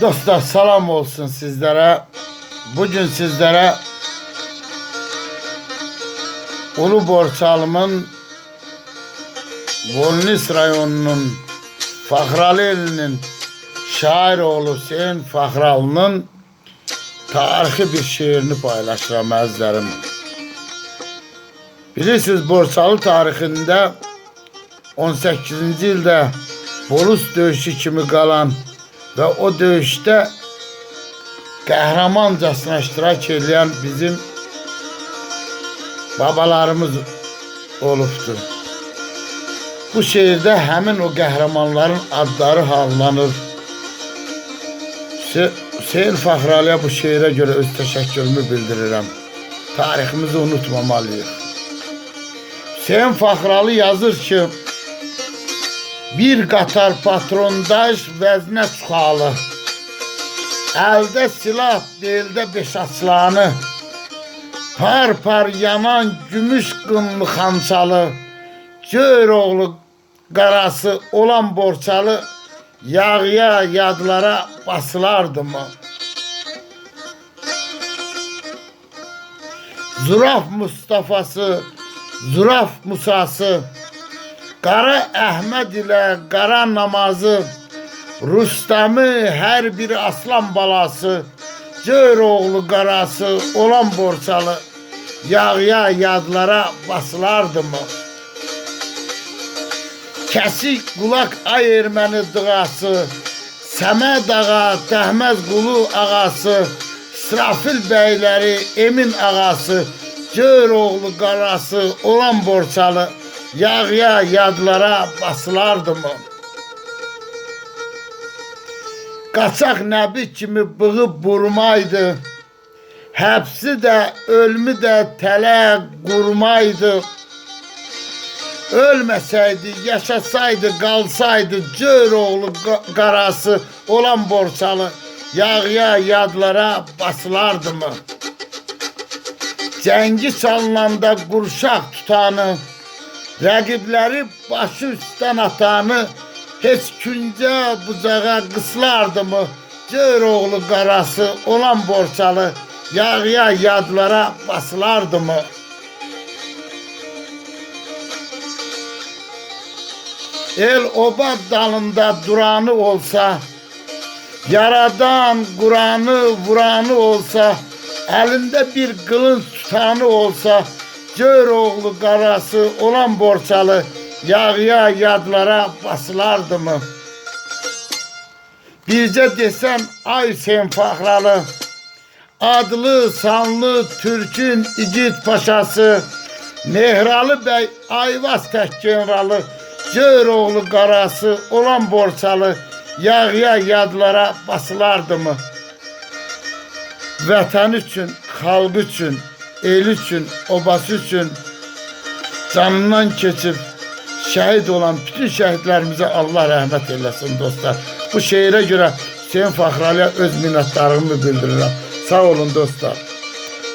Dostlar salam olsun sizlere. Bugün sizlere Ulu Borçalım'ın Volnis rayonunun Fakhralı elinin şair oğlu Hüseyin Fakhralı'nın tarihi bir şiirini paylaşıram əzizlərim. Bilirsiniz Borçalı tarixində 18-ci ildə Borus döyüşü kimi qalan və o döyüşdə qəhrəmancasına iştirak edən bizim babalarımız olubdur. Bu şehirdə həmin o qəhrəmanların adları hallanır. Hüse- Hüseyin Fakhralıya bu şeirə görə öz təşəkkürümü bildirirəm. Tariximizi unutmamalıyıq. Hüseyin Fakhralı yazır ki, bir qatar patrondaş vəznə çıxalı. Əldə silah, beldə beş aslanı. Par par yanan gümüş qınlı xançalı. Gör oğlu qarası olan borçalı yağya yadlara basılardı mı? Zuraf Mustafası, Zuraf Musası, Qara Əhməd ilə qara namazı, Rüstəmi hər bir aslan balası, Gör oğlu qarası olan borçalı, Yağya yadlara basılardı mı? Kəsik qulaq ay erməni dıqası, Səməd ağa, Təhməz qulu ağası, İsrafil bəyləri, Emin ağası, Gör oğlu qarası olan borçalı, Yağya yadlara basılardı mı? Qaçaq nəbi kimi bığı burmaydı. Həbsi də, ölümü də tələ qurmaydı. Ölməsəydi, yaşasaydı, qalsaydı, Gör oğlu qa- qarası olan borçalı, Yağya yadlara basılardı mı? Cəngi çalınanda qurşaq tutanı, Rəqibləri başı üstdən atanı heç küncə bucağa qıslardı mı? Gör oğlu qarası olan borçalı yağya yadlara basılardı mı? El oba dalında duranı olsa, yaradan Kur'an'ı vuranı olsa, elinde bir kılınç tutanı olsa, gör oğlu qarası olan borçalı yağya yadlara basılardı mı? Bircə desəm ay Hüseyin Faxralı, adlı sanlı Türkün igid paşası, Mehralı bəy Ayvaz tək generalı, gör oğlu qarası olan borçalı yağya yadlara basılardı mı? Vətən üçün, xalq üçün, el üçün, obası üçün canından keçib şəhid olan bütün şəhidlərimizə Allah rəhmət eləsin dostlar. Bu şeirə görə Hüseyin Faxralıya öz minnətdarlığımı bildirirəm. Sağ olun dostlar.